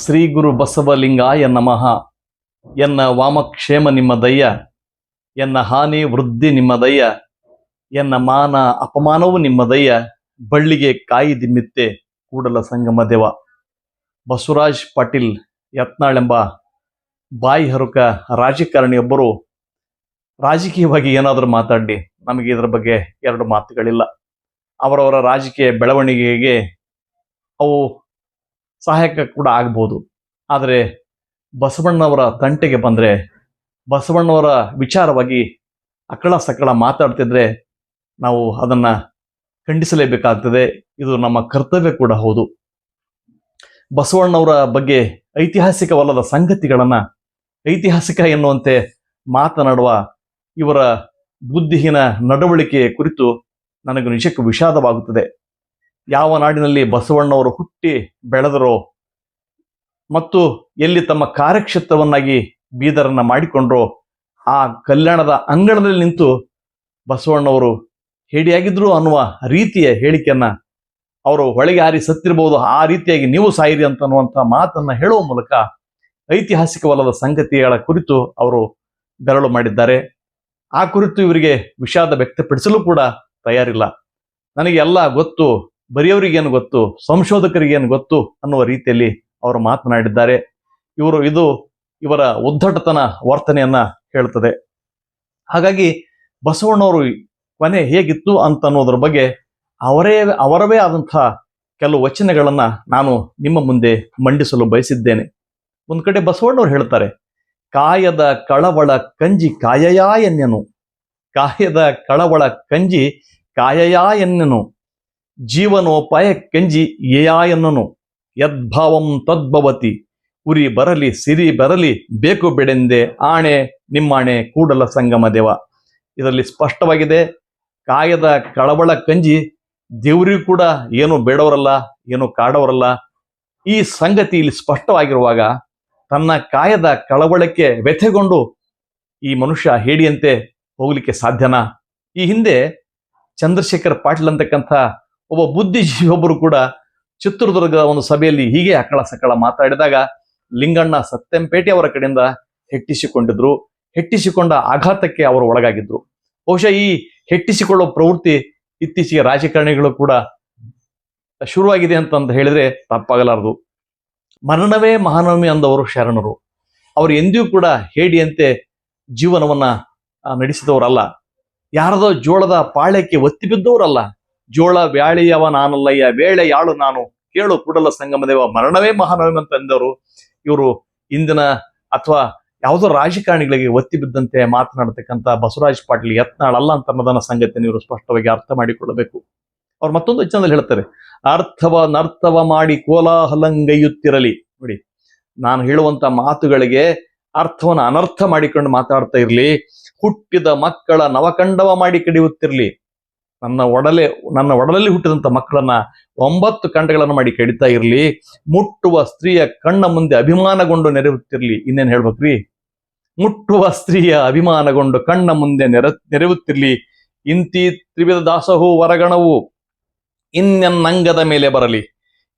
ಶ್ರೀ ಗುರು ಬಸವಲಿಂಗಾಯ ನಮಃ. ಎನ್ನ ವಾಮಕ್ಷೇಮ ನಿಮ್ಮ ದಯ್ಯ ಎನ್ನ ಹಾನಿ ವೃದ್ಧಿ ನಿಮ್ಮ ದಯ್ಯ ಎನ್ನ ಮಾನ ಅಪಮಾನವು ನಿಮ್ಮ ದಯ್ಯ ಬಳ್ಳಿಗೆ ಕಾಯಿ ದಿಮ್ಮಿತ್ತೆ ಕೂಡಲ ಸಂಗಮ ದೇವ. ಬಸವರಾಜ್ ಪಾಟೀಲ್ ಯತ್ನಾಳೆಂಬ ಬಾಯಿ ಹರುಕ ರಾಜಕಾರಣಿಯೊಬ್ಬರು ರಾಜಕೀಯವಾಗಿ ಏನಾದರೂ ಮಾತಾಡಿ, ನಮಗೆ ಇದರ ಬಗ್ಗೆ ಎರಡು ಮಾತುಗಳಿಲ್ಲ. ಅವರವರ ರಾಜಕೀಯ ಬೆಳವಣಿಗೆಗೆ ಅವು ಸಹಾಯಕ ಕೂಡ ಆಗ್ಬೋದು. ಆದರೆ ಬಸವಣ್ಣವರ ತಂಟೆಗೆ ಬಂದರೆ, ಬಸವಣ್ಣವರ ವಿಚಾರವಾಗಿ ಅಕಳ ಸಕಳ ಮಾತಾಡ್ತಿದ್ರೆ ನಾವು ಅದನ್ನು ಖಂಡಿಸಲೇಬೇಕಾಗ್ತದೆ. ಇದು ನಮ್ಮ ಕರ್ತವ್ಯ ಕೂಡ ಹೌದು. ಬಸವಣ್ಣವರ ಬಗ್ಗೆ ಐತಿಹಾಸಿಕವಲ್ಲದ ಸಂಗತಿಗಳನ್ನು, ಐತಿಹಾಸಿಕ ಎನ್ನುವಂತೆ ಮಾತನಾಡುವ ಇವರ ಬುದ್ಧಿಹೀನ ನಡವಳಿಕೆಯ ಕುರಿತು ನನಗೆ ನಿಜಕ್ಕೂ ವಿಷಾದವಾಗುತ್ತದೆ. ಯಾವ ನಾಡಿನಲ್ಲಿ ಬಸವಣ್ಣವರು ಹುಟ್ಟಿ ಬೆಳೆದರೋ ಮತ್ತು ಎಲ್ಲಿ ತಮ್ಮ ಕಾರ್ಯಕ್ಷೇತ್ರವನ್ನಾಗಿ ಬೀದರನ್ನ ಮಾಡಿಕೊಂಡ್ರೋ ಆ ಕಲ್ಯಾಣದ ಅಂಗಣದಲ್ಲಿ ನಿಂತು ಬಸವಣ್ಣವರು ಹೇಡಿಯಾಗಿದ್ರು ಅನ್ನುವ ರೀತಿಯ ಹೇಳಿಕೆಯನ್ನ ಅವರು ಒಳಗೆ ಹಾರಿ ಸತ್ತಿರಬಹುದು ಆ ರೀತಿಯಾಗಿ ನೀವು ಸಾಯಿರಿ ಅಂತ ಅನ್ನುವಂಥ ಮಾತನ್ನ ಹೇಳುವ ಮೂಲಕ ಐತಿಹಾಸಿಕವಲ್ಲದ ಸಂಗತಿಗಳ ಕುರಿತು ಅವರು ಬೆರಳು ಮಾಡಿದ್ದಾರೆ. ಆ ಕುರಿತು ಇವರಿಗೆ ವಿಷಾದ ವ್ಯಕ್ತಪಡಿಸಲು ಕೂಡ ತಯಾರಿಲ್ಲ. ನನಗೆ ಎಲ್ಲ ಗೊತ್ತು ಬರೆಯೋರಿಗೇನು ಗೊತ್ತು? ಸಂಶೋಧಕರಿಗೇನು ಗೊತ್ತು? ಅನ್ನುವ ರೀತಿಯಲ್ಲಿ ಅವರು ಮಾತನಾಡಿದ್ದಾರೆ. ಇವರು ಇದು ಇವರ ಉದ್ದಟತನ ವರ್ತನೆಯನ್ನ ಹೇಳ್ತದೆ. ಹಾಗಾಗಿ ಬಸವಣ್ಣವರು ಕೊನೆ ಹೇಗಿತ್ತು ಅಂತ ಅನ್ನೋದ್ರ ಬಗ್ಗೆ ಅವರೇ, ಅವರವೇ ಆದಂತಹ ಕೆಲವು ವಚನಗಳನ್ನ ನಾನು ನಿಮ್ಮ ಮುಂದೆ ಮಂಡಿಸಲು ಬಯಸಿದ್ದೇನೆ. ಒಂದು ಕಡೆ ಬಸವಣ್ಣವ್ರು ಹೇಳ್ತಾರೆ, ಕಾಯದ ಕಳವಳ ಕಂಜಿ ಕಾಯಯಾ ಎನ್ನೆನು. ಕಾಯದ ಕಳವಳ ಕಂಜಿ ಕಾಯಯಾ ಎನ್ನೆನು. ಜೀವನೋಪಾಯ ಕೆಂಜಿ ಏಯಾ ಎನ್ನನು ಯದ್ಭಾವಂ ತದ್ಭವತಿ ಉರಿ ಬರಲಿ, ಸಿರಿ ಬರಲಿ, ಬೇಕು ಬಿಡೆಂದೆ ಆಣೆ, ನಿಮ್ಮಾಣೆ, ಕೂಡಲ ಸಂಗಮ ದೇವ. ಇದರಲ್ಲಿ ಸ್ಪಷ್ಟವಾಗಿದೆ, ಕಾಯದ ಕಳವಳ ಕಂಜಿ ದೇವರಿಗೂ ಕೂಡ ಏನು ಬೇಡವರಲ್ಲ, ಏನು ಕಾಡವರಲ್ಲ. ಈ ಸಂಗತಿ ಇಲ್ಲಿ ಸ್ಪಷ್ಟವಾಗಿರುವಾಗ ತನ್ನ ಕಾಯದ ಕಳವಳಕ್ಕೆ ವ್ಯಥೆಗೊಂಡು ಈ ಮನುಷ್ಯ ಹೇಡಿಯಂತೆ ಹೋಗಲಿಕ್ಕೆ ಸಾಧ್ಯನಾ? ಈ ಹಿಂದೆ ಚಂದ್ರಶೇಖರ್ ಪಾಟೀಲ್ ಅಂತಕ್ಕಂಥ ಒಬ್ಬ ಬುದ್ಧಿಜೀವಿ ಒಬ್ಬರು ಕೂಡ ಚಿತ್ರದುರ್ಗದ ಒಂದು ಸಭೆಯಲ್ಲಿ ಹೀಗೆ ಅಕಳ ಸಕಳ ಮಾತಾಡಿದಾಗ ಲಿಂಗಣ್ಣ ಸತ್ಯಂಪೇಟೆ ಅವರ ಕಡೆಯಿಂದ ಹೆಟ್ಟಿಸಿಕೊಂಡಿದ್ರು. ಹೆಟ್ಟಿಸಿಕೊಂಡ ಆಘಾತಕ್ಕೆ ಅವರು ಒಳಗಾಗಿದ್ರು. ಬಹುಶಃ ಈ ಹೆಟ್ಟಿಸಿಕೊಳ್ಳುವ ಪ್ರವೃತ್ತಿ ಇತ್ತೀಚೆಗೆ ರಾಜಕಾರಣಿಗಳು ಕೂಡ ಶುರುವಾಗಿದೆ ಅಂತಂದು ಹೇಳಿದ್ರೆ ತಪ್ಪಾಗಲಾರದು. ಮರಣವೇ ಮಹಾನವಮಿ ಅಂದವರು ಶರಣರು. ಅವರು ಎಂದಿಗೂ ಕೂಡ ಹೇಡಿಯಂತೆ ಜೀವನವನ್ನ ನಡೆಸಿದವರಲ್ಲ. ಯಾರದೋ ಜೋಳದ ಪಾಳ್ಯಕ್ಕೆ ಒತ್ತಿ ಬಿದ್ದವರಲ್ಲ. ಜೋಳ ವ್ಯಾಳಿಯವ ನಾನಲ್ಲಯ್ಯ ವೇಳೆ ಯಾಳು ನಾನು? ಕೇಳು ಕೂಡಲ ಸಂಗಮದೇವ, ಮರಣವೇ ಮಹಾನವಮಿ ಅಂತ ಅಂದವರು ಇವರು ಇಂದಿನ ಅಥವಾ ಯಾವುದೋ ರಾಜಕಾರಣಿಗಳಿಗೆ ಒತ್ತಿ ಬಿದ್ದಂತೆ ಮಾತನಾಡತಕ್ಕಂಥ ಬಸವರಾಜ್ ಪಾಟೀಲ್ ಯತ್ನಾಳ್ ಅಲ್ಲ ಅಂತ ಅನ್ನೋದನ್ನ ಸಂಗತಿಯನ್ನು ಇವರು ಸ್ಪಷ್ಟವಾಗಿ ಅರ್ಥ ಮಾಡಿಕೊಳ್ಳಬೇಕು. ಅವ್ರು ಮತ್ತೊಂದು ವಚನದಲ್ಲಿ ಹೇಳ್ತಾರೆ, ಅರ್ಥವ ನರ್ಥವ ಮಾಡಿ ಕೋಲಾಹಲಂಗೈಯುತ್ತಿರಲಿ. ನೋಡಿ, ನಾನು ಹೇಳುವಂತ ಮಾತುಗಳಿಗೆ ಅರ್ಥವನ್ನು ಅನರ್ಥ ಮಾಡಿಕೊಂಡು ಮಾತಾಡ್ತಾ ಇರ್ಲಿ, ಹುಟ್ಟಿದ ಮಕ್ಕಳ ನವಕಂಡವ ಮಾಡಿ ಕಡಿಯುತ್ತಿರ್ಲಿ. ನನ್ನ ಒಡಲೆ, ನನ್ನ ಒಡಲಲ್ಲಿ ಹುಟ್ಟಿದಂತ ಮಕ್ಕಳನ್ನ ಒಂಬತ್ತು ಕಂಡಗಳನ್ನು ಮಾಡಿ ಕಡಿತಾ ಇರಲಿ, ಮುಟ್ಟುವ ಸ್ತ್ರೀಯ ಕಣ್ಣ ಮುಂದೆ ಅಭಿಮಾನಗೊಂಡು ನೆರೆಯುತ್ತಿರ್ಲಿ. ಇನ್ನೇನು ಹೇಳ್ಬೇಕ್ರಿ? ಮುಟ್ಟುವ ಸ್ತ್ರೀಯ ಅಭಿಮಾನಗೊಂಡು ಕಣ್ಣ ಮುಂದೆ ನೆರ, ನೆರೆಯುತ್ತಿರ್ಲಿ. ಇಂತಿ ತ್ರಿವಿಧ ದಾಸಹು ವರಗಣವು ಇನ್ನೆನ್ನಂಗದ ಮೇಲೆ ಬರಲಿ.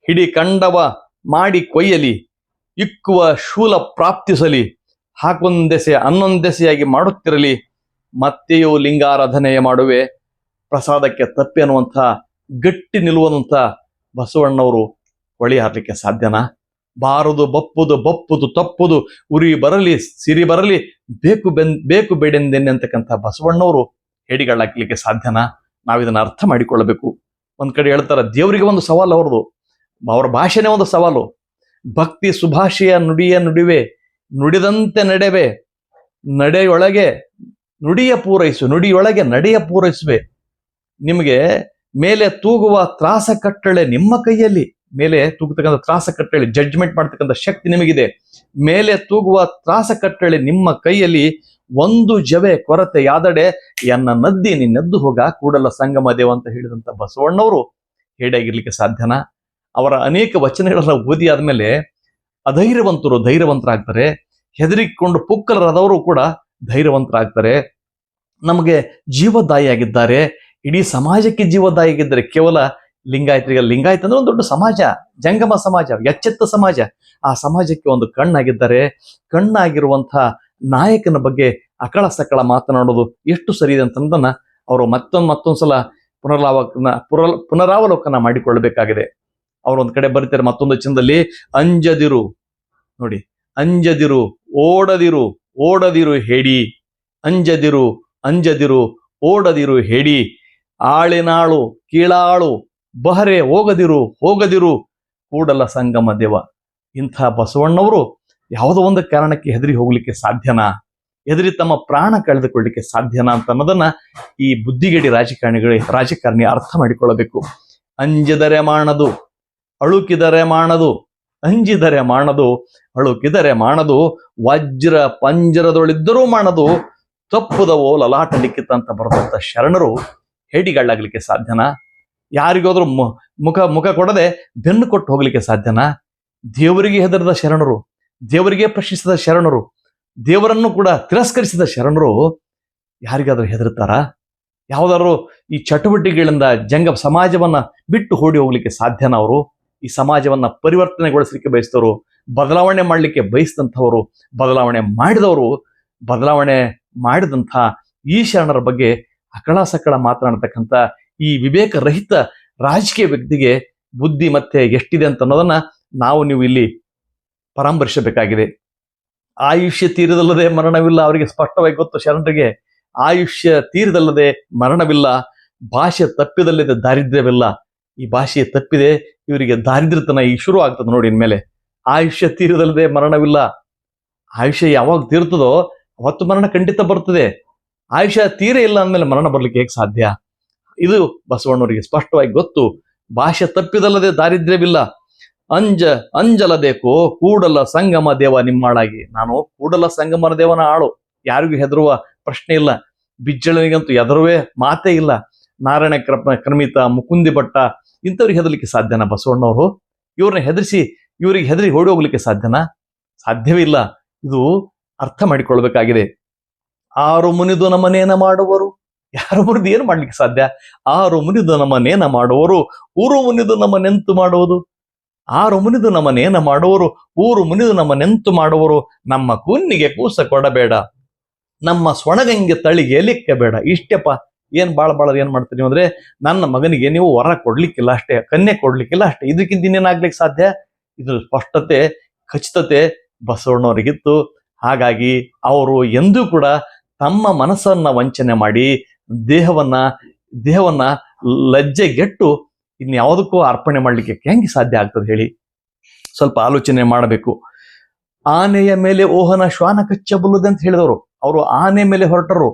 ಹಿಡಿ ಕಂಡವ ಮಾಡಿ ಕೊಯ್ಯಲಿ. ಇಕ್ಕುವ ಶೂಲ ಪ್ರಾಪ್ತಿಸಲಿ. ಹಾಕೊಂದೆಸೆ ಅನ್ನೊಂದೆಸೆಯಾಗಿ ಮಾಡುತ್ತಿರಲಿ. ಮತ್ತೆಯೂ ಲಿಂಗಾರಾಧನೆಯ ಮಾಡುವೆ. ಪ್ರಸಾದಕ್ಕೆ ತಪ್ಪಿ ಅನ್ನುವಂಥ, ಗಟ್ಟಿ ನಿಲ್ಲುವಂಥ ಬಸವಣ್ಣವರು ಹೊಳಿ ಹಾರಲಿಕ್ಕೆ ಸಾಧ್ಯನಾ? ಬಾರದು, ಬಪ್ಪುದು ಬಪ್ಪುದು, ತಪ್ಪುದು, ಉರಿ ಬರಲಿ, ಸಿರಿ ಬರಲಿ, ಬೇಕು ಬೆನ್, ಬೇಕು ಬೇಡೆಂದೆನ್ನೆ ಅಂತಕ್ಕಂಥ ಬಸವಣ್ಣವರು ಹೇಡಿಗಳಾಕ್ಲಿಕ್ಕೆ ಸಾಧ್ಯನಾ? ನಾವು ಇದನ್ನ ಅರ್ಥ ಮಾಡಿಕೊಳ್ಳಬೇಕು. ಒಂದು ಕಡೆ ಹೇಳ್ತಾರೆ, ದೇವರಿಗೆ ಒಂದು ಸವಾಲು ಅವ್ರದ್ದು. ಅವರ ಭಾಷೆನೇ ಒಂದು ಸವಾಲು. ಭಕ್ತಿ ಸುಭಾಷೆಯ ನುಡಿಯ ನುಡಿವೆ, ನುಡಿದಂತೆ ನಡೆವೆ, ನಡೆಯೊಳಗೆ ನುಡಿಯ ಪೂರೈಸು, ನುಡಿಯೊಳಗೆ ನಡೆಯ ಪೂರೈಸುವೆ. ನಿಮಗೆ ಮೇಲೆ ತೂಗುವ ತ್ರಾಸ ಕಟ್ಟಳೆ ನಿಮ್ಮ ಕೈಯಲ್ಲಿ. ಮೇಲೆ ತೂಗತಕ್ಕಂಥ ತ್ರಾಸ ಕಟ್ಟಳೆ ಜಡ್ಜ್ಮೆಂಟ್ ಮಾಡ್ತಕ್ಕಂಥ ಶಕ್ತಿ ನಿಮಗಿದೆ. ಮೇಲೆ ತೂಗುವ ತ್ರಾಸ ಕಟ್ಟಳೆ ನಿಮ್ಮ ಕೈಯಲ್ಲಿ. ಒಂದು ಜವೆ ಕೊರತೆ ಯಾದಡೆ, ಎನ್ನ ನದ್ದಿ ನಿನ್ನೆದ್ದು ಹೋಗ ಕೂಡಲ ಸಂಗಮ ದೇವ ಅಂತ ಹೇಳಿದಂತ ಬಸವಣ್ಣವರು ಹೇಡಾಗಿರ್ಲಿಕ್ಕೆ ಸಾಧ್ಯನಾ? ಅವರ ಅನೇಕ ವಚನಗಳನ್ನ ಓದಿ ಆದ್ಮೇಲೆ ಅಧೈರ್ಯವಂತರು ಧೈರ್ಯವಂತರಾಗ್ತಾರೆ. ಹೆದರಿಕೊಂಡು ಪುಕ್ಕಲರಾದವರು ಕೂಡ ಧೈರ್ಯವಂತರಾಗ್ತಾರೆ. ನಮಗೆ ಜೀವದಾಯಿಯಾಗಿದ್ದಾರೆ. ಇಡೀ ಸಮಾಜಕ್ಕೆ ಜೀವದಾಯಕಿದ್ದರೆ ಕೇವಲ ಲಿಂಗಾಯತರಿಗೆ ಲಿಂಗಾಯತ ಅಂದ್ರೆ ಒಂದು ದೊಡ್ಡ ಸಮಾಜ, ಜಂಗಮ ಸಮಾಜ, ಎಚ್ಚೆತ್ತ ಸಮಾಜ. ಆ ಸಮಾಜಕ್ಕೆ ಒಂದು ಕಣ್ಣಾಗಿದ್ದರೆ ಕಣ್ಣಾಗಿರುವಂತಹ ನಾಯಕನ ಬಗ್ಗೆ ಅಕಳ ಸಕಳ ಮಾತನಾಡೋದು ಎಷ್ಟು ಸರಿ ಇದೆ ಅಂತಂದನ್ನ ಅವರು ಮತ್ತೊಂದು ಸಲ ಪುನರಾವಲೋಕನ ಪುನರ್, ಪುನರಾವಲೋಕನ ಮಾಡಿಕೊಳ್ಳಬೇಕಾಗಿದೆ. ಅವರು ಒಂದ್ ಕಡೆ ಬರೀತಾರೆ ಮತ್ತೊಂದು ಚಂದಲ್ಲಿ ಅಂಜದಿರು. ನೋಡಿ, ಅಂಜದಿರು, ಓಡದಿರು ಓಡದಿರು ಹೇಡಿ ಅಂಜದಿರು ಅಂಜದಿರು, ಓಡದಿರು ಹೇಡಿ ಆಳಿನಾಳು, ಕೀಳಾಳು, ಬಹರೆ ಹೋಗದಿರು ಹೋಗದಿರು, ಕೂಡಲ ಸಂಗಮ ದೇವ. ಇಂಥ ಬಸವಣ್ಣವರು ಯಾವುದೋ ಒಂದು ಕಾರಣಕ್ಕೆ ಹೆದರಿ ಹೋಗ್ಲಿಕ್ಕೆ ಸಾಧ್ಯನಾ? ಹೆದರಿ ತಮ್ಮ ಪ್ರಾಣ ಕಳೆದುಕೊಳ್ಳಿಕ್ಕೆ ಸಾಧ್ಯನಾ ಅಂತ ಅನ್ನೋದನ್ನ ಈ ಬುದ್ಧಿಗೇಡಿ ರಾಜಕಾರಣಿಗಳು, ರಾಜಕಾರಣಿ ಅರ್ಥ ಮಾಡಿಕೊಳ್ಳಬೇಕು. ಅಂಜದರೆ ಮಾಡದು ಅಳುಕಿದರೆ ಮಾಡದು ಅಂಜಿದರೆ ಮಾಡದು ಅಳುಕಿದರೆ ಮಾಡದು ವಜ್ರ ಪಂಜರದೊಳಿದ್ದರೂ ಮಾಡದು ತಪ್ಪುದವೋ ಲಲಾಟ ಲಿಖಿತ ಅಂತ ಬರೆದಂತ ಶರಣರು ಹೇಡಿಗಳಾಗ್ಲಿಕ್ಕೆ ಸಾಧ್ಯನಾ? ಯಾರಿಗೋದ್ರೂ ಮುಖ ಮುಖ ಕೊಡದೆ ಬೆನ್ನು ಕೊಟ್ಟು ಹೋಗ್ಲಿಕ್ಕೆ ಸಾಧ್ಯನಾ? ದೇವರಿಗೆ ಹೆದರದ ಶರಣರು, ದೇವರಿಗೆ ಪ್ರಶ್ನಿಸಿದ ಶರಣರು, ದೇವರನ್ನು ಕೂಡ ತಿರಸ್ಕರಿಸಿದ ಶರಣರು ಯಾರಿಗಾದ್ರೂ ಹೆದರ್ತಾರ ಯಾವ್ದಾದ್ರು ಈ ಚಟುವಟಿಕೆಗಳಿಂದ ಜಂಗ ಸಮಾಜವನ್ನ ಬಿಟ್ಟು ಓಡಿ ಹೋಗ್ಲಿಕ್ಕೆ ಸಾಧ್ಯನ ಅವರು? ಈ ಸಮಾಜವನ್ನ ಪರಿವರ್ತನೆಗೊಳಿಸಲಿಕ್ಕೆ ಬಯಸಿದವರು, ಬದಲಾವಣೆ ಮಾಡಲಿಕ್ಕೆ ಬಯಸಿದಂಥವರು, ಬದಲಾವಣೆ ಮಾಡಿದವರು, ಬದಲಾವಣೆ ಮಾಡಿದಂಥ ಈ ಶರಣರ ಬಗ್ಗೆ ಅಕಳ ಸಕಳ ಮಾತನಾಡತಕ್ಕಂಥ ಈ ವಿವೇಕ ರಹಿತ ರಾಜಕೀಯ ವ್ಯಕ್ತಿಗೆ ಬುದ್ಧಿ ಮತ್ತೆ ಎಷ್ಟಿದೆ ಅಂತ ಅನ್ನೋದನ್ನ ನಾವು ನೀವು ಇಲ್ಲಿ ಪರಾಮರ್ಶಿಸಬೇಕಾಗಿದೆ ಆಯುಷ್ಯ ತೀರದಲ್ಲದೆ ಮರಣವಿಲ್ಲ ಅವರಿಗೆ ಸ್ಪಷ್ಟವಾಗಿ ಗೊತ್ತು ಶರಣರಿಗೆ. ಆಯುಷ್ಯ ತೀರದಲ್ಲದೆ ಮರಣವಿಲ್ಲ. ಭಾಷೆ ತಪ್ಪಿದಲ್ಲದೆ ದಾರಿದ್ರ್ಯವಿಲ್ಲ. ಈ ಭಾಷೆ ತಪ್ಪಿದೆ, ಇವರಿಗೆ ದಾರಿದ್ರ್ಯತನ ಈ ಶುರು ಆಗ್ತದೆ ನೋಡಿ ಇನ್ಮೇಲೆ. ಆಯುಷ್ಯ ತೀರದಲ್ಲದೆ ಮರಣವಿಲ್ಲ. ಆಯುಷ್ಯ ಯಾವಾಗ ತೀರ್ತದೋ ಅವತ್ತು ಮರಣ ಖಂಡಿತ ಬರ್ತದೆ. ಆಯುಷ್ಯ ತೀರೇ ಇಲ್ಲ ಅಂದಮೇಲೆ ಮರಣ ಬರ್ಲಿಕ್ಕೆ ಹೇಗೆ ಸಾಧ್ಯ? ಇದು ಬಸವಣ್ಣವರಿಗೆ ಸ್ಪಷ್ಟವಾಗಿ ಗೊತ್ತು. ಭಾಷೆ ತಪ್ಪಿದಲ್ಲದೆ ದಾರಿದ್ರ್ಯವಿಲ್ಲ. ಅಂಜ ಅಂಜಲದೇಕೋ ಕೂಡಲ ಸಂಗಮ ದೇವ ನಿಮ್ಮಾಳಾಗಿ. ನಾನು ಕೂಡಲ ಸಂಗಮನ ದೇವನ ಆಳು. ಯಾರಿಗೂ ಹೆದರುವ ಪ್ರಶ್ನೆ ಇಲ್ಲ. ಬಿಜ್ಜಳನಿಗಂತೂ ಎದರುವೇ ಮಾತೇ ಇಲ್ಲ. ನಾರಾಯಣ ಕ್ರಮ ಕ್ರಮಿತ, ಮುಕುಂದಿ ಭಟ್ಟ, ಇಂಥವ್ರಿಗೆ ಹೆದರ್ಲಿಕ್ಕೆ ಸಾಧ್ಯನಾ ಬಸವಣ್ಣವರು? ಇವ್ರನ್ನ ಹೆದರಿಸಿ, ಇವರಿಗೆ ಹೆದರಿ ಓಡಿ ಹೋಗ್ಲಿಕ್ಕೆ ಸಾಧ್ಯನಾ? ಸಾಧ್ಯವೇ ಇಲ್ಲ. ಇದು ಅರ್ಥ ಮಾಡಿಕೊಳ್ಬೇಕಾಗಿದೆ. ಆರು ಮುನಿದು ನಮ್ಮನೇನ ಮಾಡುವರು? ಯಾರು ಮುರಿದು ಏನು ಮಾಡ್ಲಿಕ್ಕೆ ಸಾಧ್ಯ? ಆರು ಮುನಿದು ನಮ್ಮನೇನ ಮಾಡುವರು? ಊರು ಮುನಿದು ನಮ್ಮ ನೆಂತು ಮಾಡುವುದು? ಆರು ಮುನಿದು ನಮ್ಮ ನೇನ ಮಾಡುವರು? ಊರು ಮುನಿದು ನಮ್ಮ ನೆಂತು ಮಾಡುವರು? ನಮ್ಮ ಕುನ್ನಿಗೆ ಕೂಸ ಕೊಡಬೇಡ. ನಮ್ಮ ಸೊಣಗಂಗೆ ತಳಿಗೆ ಎಲಿಕ್ಕೆ ಬೇಡ ಇಷ್ಟಪ್ಪ. ಏನ್ ಬಾಳ ಬಾಳ ಏನ್ ಮಾಡ್ತೀರಿ ಅಂದ್ರೆ, ನನ್ನ ಮಗನಿಗೆ ನೀವು ವರ ಕೊಡ್ಲಿಕ್ಕಿಲ್ಲ ಅಷ್ಟೇ, ಕನ್ಯೆ ಕೊಡ್ಲಿಕ್ಕಿಲ್ಲ ಅಷ್ಟೇ. ಇದಕ್ಕಿಂತ ಇನ್ನೇನಾಗ್ಲಿಕ್ಕೆ ಸಾಧ್ಯ? ಇದು ಸ್ಪಷ್ಟತೆ, ಖಚಿತತೆ ಬಸವಣ್ಣವರಿಗಿತ್ತು. ಹಾಗಾಗಿ ಅವರು ಎಂದೂ ಕೂಡ ತಮ್ಮ ಮನಸ್ಸನ್ನ ವಂಚನೆ ಮಾಡಿ ದೇಹವನ್ನ ದೇಹವನ್ನ ಲಜ್ಜೆಗೆಟ್ಟು ಇನ್ಯಾವುದಕ್ಕೂ ಅರ್ಪಣೆ ಮಾಡ್ಲಿಕ್ಕೆ ಹೆಂಗೆ ಸಾಧ್ಯ ಆಗ್ತದೆ ಹೇಳಿ? ಸ್ವಲ್ಪ ಆಲೋಚನೆ ಮಾಡಬೇಕು. ಆನೆಯ ಮೇಲೆ ಓಹನ ಶ್ವಾನ ಕಚ್ಚಬಲ್ಲದೆ ಅಂತ ಹೇಳಿದವರು. ಅವರು ಆನೆ ಮೇಲೆ ಹೊರಟರು.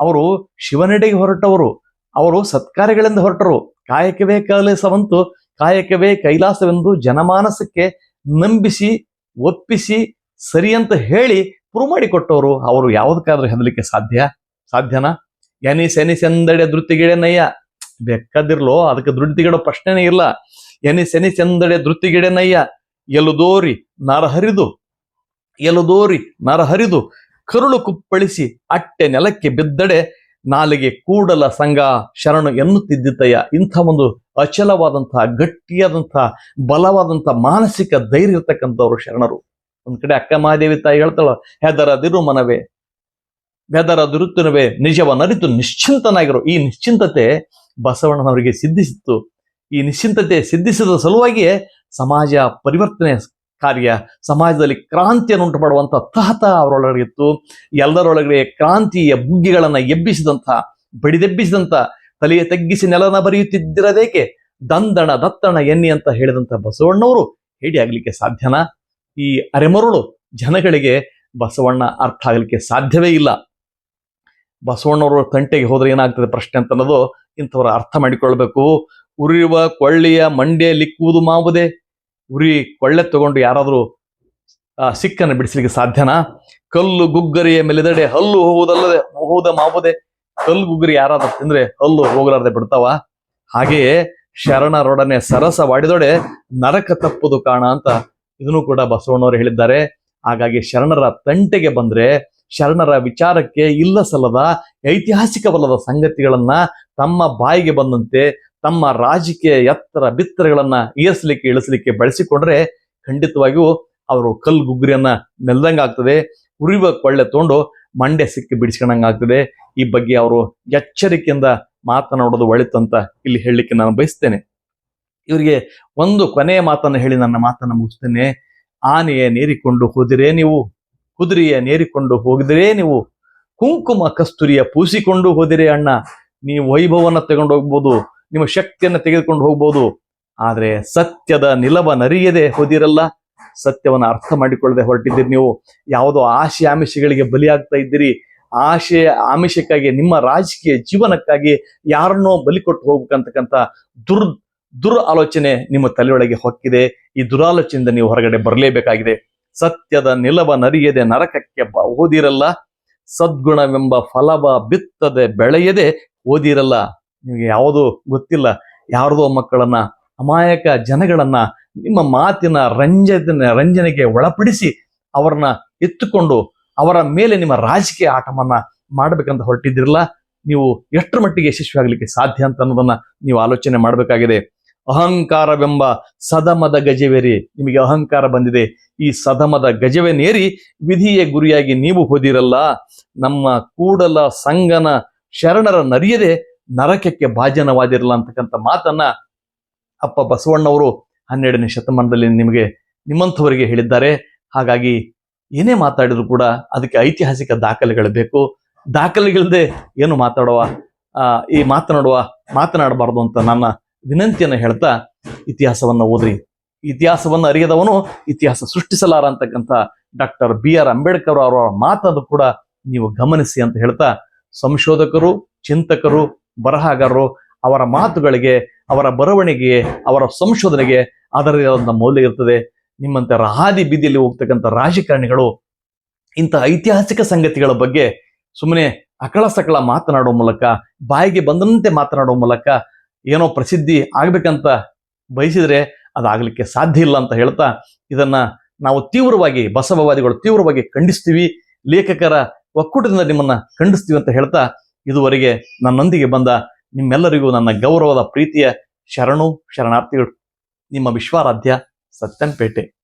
ಅವರು ಶಿವನೆಡೆಗೆ ಹೊರಟವರು. ಅವರು ಸತ್ಕಾರ್ಯಗಳಿಂದ ಹೊರಟರು. ಕಾಯಕವೇ ಕೈಲಾಸವಂತು ಕಾಯಕವೇ ಕೈಲಾಸವೆಂದು ಜನಮಾನಸಕ್ಕೆ ನಂಬಿಸಿ, ಒಪ್ಪಿಸಿ ಸರಿ ಅಂತ ಹೇಳಿ ಪ್ರೂವ್ ಮಾಡಿಕೊಟ್ಟವರು ಅವರು ಯಾವುದಕ್ಕಾದ್ರೂ ಹೆದಲಿಕ್ಕೆ ಸಾಧ್ಯ? ಸಾಧ್ಯನಾ? ಎನಿ ಸೆನಿ ಎಂದಡೆ ಧೃತಿಗಿಡೆ ನಯ್ಯ ಬೆಕ್ಕದಿರ್ಲೋ, ಅದಕ್ಕೆ ಧೃತಿಗಿಡೋ ಪ್ರಶ್ನೆನೇ ಇಲ್ಲ. ಎನಿ ಸೆನಿ ಎಂದಡೆ ಧೃತಿಗಿಡೆ ನಯ್ಯ ಎಲುದೋರಿ ನರಹರಿದು ಎಲುದೋರಿ ನರಹರಿದು ಕರುಳು ಕುಪ್ಪಳಿಸಿ ಅಟ್ಟೆ ನೆಲಕ್ಕೆ ಬಿದ್ದಡೆ. ನಾಲಿಗೆ ಕೂಡಲ ಸಂಘ ಶರಣು ಎನ್ನುತ್ತಿದ್ದಿತಯ್ಯ. ಇಂಥ ಒಂದು ಅಚಲವಾದಂತಹ ಗಟ್ಟಿಯಾದಂತಹ ಬಲವಾದಂತಹ ಮಾನಸಿಕ ಧೈರ್ಯ ಇರ್ತಕ್ಕಂಥವ್ರು ಶರಣರು. ಒಂದ್ ಕಡೆ ಅಕ್ಕ ಮಹಾದೇವಿ ತಾಯಿ ಹೇಳ್ತಾಳ ಹೆದರದಿರು ಮನವೇ ನಿಜವ ನರಿತು ನಿಶ್ಚಿಂತನಾಗಿರು. ಈ ನಿಶ್ಚಿಂತತೆ ಬಸವಣ್ಣನವರಿಗೆ ಸಿದ್ಧಿಸಿತ್ತು. ಈ ನಿಶ್ಚಿಂತತೆ ಸಿದ್ಧಿಸಿದ ಸಲುವಾಗಿಯೇ ಸಮಾಜ ಪರಿವರ್ತನೆ ಕಾರ್ಯ, ಸಮಾಜದಲ್ಲಿ ಕ್ರಾಂತಿಯನ್ನು ಉಂಟು ಮಾಡುವಂತ ತಹತ ಅವರೊಳಗಿತ್ತು. ಎಲ್ಲರೊಳಗಡೆ ಕ್ರಾಂತಿಯ ಬುಗ್ಗಿಗಳನ್ನ ಎಬ್ಬಿಸಿದಂಥ ಬಡಿದೆಬ್ಬಿಸಿದಂತ ತಲೆಯ ತಗ್ಗಿಸಿ ನೆಲನ ಬರೆಯುತ್ತಿದ್ದಿರದೇಕೆ, ದಂದಣ ದತ್ತಣ ಎನ್ನಿ ಅಂತ ಹೇಳಿದಂತ ಬಸವಣ್ಣವರು ಹೇಳಿ ಆಗ್ಲಿಕ್ಕೆ ಸಾಧ್ಯನಾ? ಈ ಅರೆಮರುಳು ಜನಗಳಿಗೆ ಬಸವಣ್ಣ ಅರ್ಥ ಆಗಲಿಕ್ಕೆ ಸಾಧ್ಯವೇ ಇಲ್ಲ. ಬಸವಣ್ಣವರು ತಂಟೆಗೆ ಹೋದ್ರೆ ಏನಾಗ್ತದೆ ಪ್ರಶ್ನೆ ಅಂತ ಅನ್ನೋದು ಇಂಥವ್ರ ಅರ್ಥ ಮಾಡಿಕೊಳ್ಬೇಕು. ಉರಿಯುವ ಕೊಳ್ಳಿಯ ಮಂಡೆ ಲಿಕ್ಕುವುದು ಮಾವುದೇ. ಉರಿ ಕೊಳ್ಳೆ ತಗೊಂಡು ಯಾರಾದರೂ ಸಿಕ್ಕನ್ನು ಬಿಡಿಸಲಿಕ್ಕೆ ಸಾಧ್ಯನಾ? ಕಲ್ಲು ಗುಗ್ಗರಿಯ ಮೇಲೆದಡೆ ಹಲ್ಲು ಹೋಗುವುದಲ್ಲದೆ, ಹೋಗುವುದ ಮಾವುದೇ? ಕಲ್ಲು ಗುಗ್ಗರಿ ಯಾರಾದ್ರೂ ತಿಂದ್ರೆ ಹಲ್ಲು ಹೋಗಲಾರದೆ ಬಿಡ್ತಾವ? ಹಾಗೆಯೇ ಶರಣರೊಡನೆ ಸರಸವಾಡಿದೊಡೆ ನರಕ ತಪ್ಪುದು ಕಾಣ ಅಂತ ಇದನ್ನು ಕೂಡ ಬಸವಣ್ಣವರು ಹೇಳಿದ್ದಾರೆ. ಹಾಗಾಗಿ ಶರಣರ ತಂಟೆಗೆ ಬಂದ್ರೆ ಶರಣರ ವಿಚಾರಕ್ಕೆ ಇಲ್ಲ ಸಲ್ಲದ ಐತಿಹಾಸಿಕವಲ್ಲದ ಸಂಗತಿಗಳನ್ನ ತಮ್ಮ ಬಾಯಿಗೆ ಬಂದಂತೆ ತಮ್ಮ ರಾಜಕೀಯ ಎತ್ತರ ಬಿತ್ತರಗಳನ್ನ ಏರಿಸಲಿಕ್ಕೆ ಇಳಿಸಲಿಕ್ಕೆ ಬಳಸಿಕೊಂಡ್ರೆ ಖಂಡಿತವಾಗಿಯೂ ಅವರು ಕಲ್ಲು ಗುಗ್ರಿಯನ್ನ ಮೆಲ್ದಂಗಾಗ್ತದೆ. ಉರಿಯುವ ಕೊಳ್ಳೆ ತಗೊಂಡು ಮಂಡೆ ಸಿಕ್ಕಿ ಬಿಡಿಸ್ಕೊಂಡಂಗಾಗ್ತದೆ. ಈ ಬಗ್ಗೆ ಅವರು ಎಚ್ಚರಿಕೆಯಿಂದ ಮಾತನಾಡೋದು ಒಳಿತು ಅಂತ ಇಲ್ಲಿ ಹೇಳಲಿಕ್ಕೆ ನಾನು ಬಯಸ್ತೇನೆ. ಇವರಿಗೆ ಒಂದು ಕೊನೆಯ ಮಾತನ್ನು ಹೇಳಿ ನನ್ನ ಮಾತನ್ನು ಮುಗಿಸ್ತೇನೆ. ಆನೆಯ ನೇರಿಕೊಂಡು ಹೋದಿರೇ ನೀವು, ಕುದುರೆಯ ನೇರಿಕೊಂಡು ಹೋಗಿದ್ರೆ ನೀವು, ಕುಂಕುಮ ಕಸ್ತೂರಿಯ ಪೂಸಿಕೊಂಡು ಹೋದಿರೇ ಅಣ್ಣ. ನೀವು ವೈಭವನ ತಗೊಂಡು ಹೋಗ್ಬೋದು, ನಿಮ್ಮ ಶಕ್ತಿಯನ್ನು ತೆಗೆದುಕೊಂಡು ಹೋಗ್ಬೋದು. ಆದರೆ ಸತ್ಯದ ನಿಲವ ನರಿಯದೆ ಹೋದಿರಲ್ಲ. ಸತ್ಯವನ್ನು ಅರ್ಥ ಮಾಡಿಕೊಳ್ಳದೆ ಹೊರಟಿದ್ದೀರಿ ನೀವು. ಯಾವುದೋ ಆಶೆ ಆಮಿಷಗಳಿಗೆ ಬಲಿಯಾಗ್ತಾ ಇದ್ದೀರಿ. ಆಶೆ ಆಮಿಷಕ್ಕಾಗಿ, ನಿಮ್ಮ ರಾಜಕೀಯ ಜೀವನಕ್ಕಾಗಿ ಯಾರನ್ನೋ ಬಲಿ ಕೊಟ್ಟು ಹೋಗ್ಬೇಕಂತಕ್ಕಂಥ ದುರ್ ದುರ್ ಆಲೋಚನೆ ನಿಮ್ಮ ತಲೆಯೊಳಗೆ ಹೊಕ್ಕಿದೆ. ಈ ದುರಾಲೋಚನೆಯಿಂದ ನೀವು ಹೊರಗಡೆ ಬರಲೇಬೇಕಾಗಿದೆ. ಸತ್ಯದ ನಿಲವ ನರಿಯದೆ ನರಕಕ್ಕೆ ಓದಿರಲ್ಲ. ಸದ್ಗುಣವೆಂಬ ಫಲವ ಬಿತ್ತದೆ ಬೆಳೆಯದೆ ಓದಿರಲ್ಲ. ನಿಮಗೆ ಯಾವುದೂ ಗೊತ್ತಿಲ್ಲ. ಯಾರದೋ ಮಕ್ಕಳನ್ನ, ಅಮಾಯಕ ಜನಗಳನ್ನ, ನಿಮ್ಮ ಮಾತಿನ ರಂಜನೆ, ರಂಜನೆಗೆ ಒಳಪಡಿಸಿ ಅವರನ್ನ ಎತ್ತುಕೊಂಡು ಅವರ ಮೇಲೆ ನಿಮ್ಮ ರಾಜಕೀಯ ಆಟವನ್ನ ಮಾಡಬೇಕಂತ ಹೊರಟಿದ್ದಿರಲ್ಲ. ನೀವು ಎಷ್ಟರ ಮಟ್ಟಿಗೆ ಯಶಸ್ವಿ ಆಗಲಿಕ್ಕೆ ಸಾಧ್ಯ ಅಂತ ಅನ್ನೋದನ್ನ ನೀವು ಆಲೋಚನೆ ಮಾಡಬೇಕಾಗಿದೆ. ಅಹಂಕಾರವೆಂಬ ಸದಮದ ಗಜವೆರಿ. ನಿಮಗೆ ಅಹಂಕಾರ ಬಂದಿದೆ. ಈ ಸದಮದ ಗಜವೆನೇರಿ ವಿಧಿಯ ಗುರಿಯಾಗಿ ನೀವು ಹೋದಿರಲ್ಲ. ನಮ್ಮ ಕೂಡಲ ಸಂಗನ ಶರಣರ ನರಿಯದೆ ನರಕಕ್ಕೆ ಭಾಜನವಾದಿರಲ್ಲ ಅಂತಕ್ಕಂಥ ಮಾತನ್ನ ಅಪ್ಪ ಬಸವಣ್ಣವರು ಹನ್ನೆರಡನೇ ಶತಮಾನದಲ್ಲಿ ನಿಮಗೆ ನಿಮ್ಮಂಥವರಿಗೆ ಹೇಳಿದ್ದಾರೆ. ಹಾಗಾಗಿ ಏನೇ ಮಾತಾಡಿದ್ರು ಕೂಡ ಅದಕ್ಕೆ ಐತಿಹಾಸಿಕ ದಾಖಲೆಗಳು ಬೇಕು. ದಾಖಲೆಗಳಿಲ್ಲದೆ ಏನು ಮಾತಾಡುವ ಈ ಮಾತನಾಡುವ, ಮಾತನಾಡಬಾರ್ದು ಅಂತ ನನ್ನ ವಿನಂತಿಯನ್ನು ಹೇಳ್ತಾ ಇತಿಹಾಸವನ್ನ ಓದ್ರಿ. ಇತಿಹಾಸವನ್ನು ಅರಿಯದವನು ಇತಿಹಾಸ ಸೃಷ್ಟಿಸಲಾರ ಅಂತಕ್ಕಂಥ ಡಾಕ್ಟರ್ ಬಿ ಆರ್ ಅಂಬೇಡ್ಕರ್ ಅವರ ಮಾತನ್ನು ಕೂಡ ನೀವು ಗಮನಿಸಿ ಅಂತ ಹೇಳ್ತಾ ಸಂಶೋಧಕರು, ಚಿಂತಕರು, ಬರಹಗಾರರು ಅವರ ಮಾತುಗಳಿಗೆ, ಅವರ ಬರವಣಿಗೆ ಅವರ ಸಂಶೋಧನೆಗೆ ಅದರದೇ ಆದಂಥ ಮೌಲ್ಯ ಇರ್ತದೆ. ನಿಮ್ಮಂತೆ ಹಾದಿ ಬೀದಿಯಲ್ಲಿ ಹೋಗ್ತಕ್ಕಂಥ ರಾಜಕಾರಣಿಗಳು ಇಂಥ ಐತಿಹಾಸಿಕ ಸಂಗತಿಗಳ ಬಗ್ಗೆ ಸುಮ್ಮನೆ ಅಕಳ ಸಕಳ ಮಾತನಾಡೋ ಮೂಲಕ, ಬಾಯಿಗೆ ಬಂದಂತೆ ಮಾತನಾಡೋ ಮೂಲಕ ಏನೋ ಪ್ರಸಿದ್ಧಿ ಆಗ್ಬೇಕಂತ ಬಯಸಿದರೆ ಅದಾಗಲಿಕ್ಕೆ ಸಾಧ್ಯ ಇಲ್ಲ ಅಂತ ಹೇಳ್ತಾ ಇದನ್ನ ನಾವು ತೀವ್ರವಾಗಿ, ಬಸವವಾದಿಗಳು ತೀವ್ರವಾಗಿ ಖಂಡಿಸ್ತೀವಿ, ಲೇಖಕರ ಒಕ್ಕೂಟದಿಂದ ನಿಮ್ಮನ್ನ ಖಂಡಿಸ್ತೀವಿ ಅಂತ ಹೇಳ್ತಾ ಇದುವರೆಗೆ ನನ್ನೊಂದಿಗೆ ಬಂದ ನಿಮ್ಮೆಲ್ಲರಿಗೂ ನನ್ನ ಗೌರವದ ಪ್ರೀತಿಯ ಶರಣು, ಶರಣಾರ್ಥಿಗಳು, ನಿಮ್ಮ ವಿಶ್ವಾರಾಧ್ಯ ಸತ್ಯನ್ಪೇಟೆ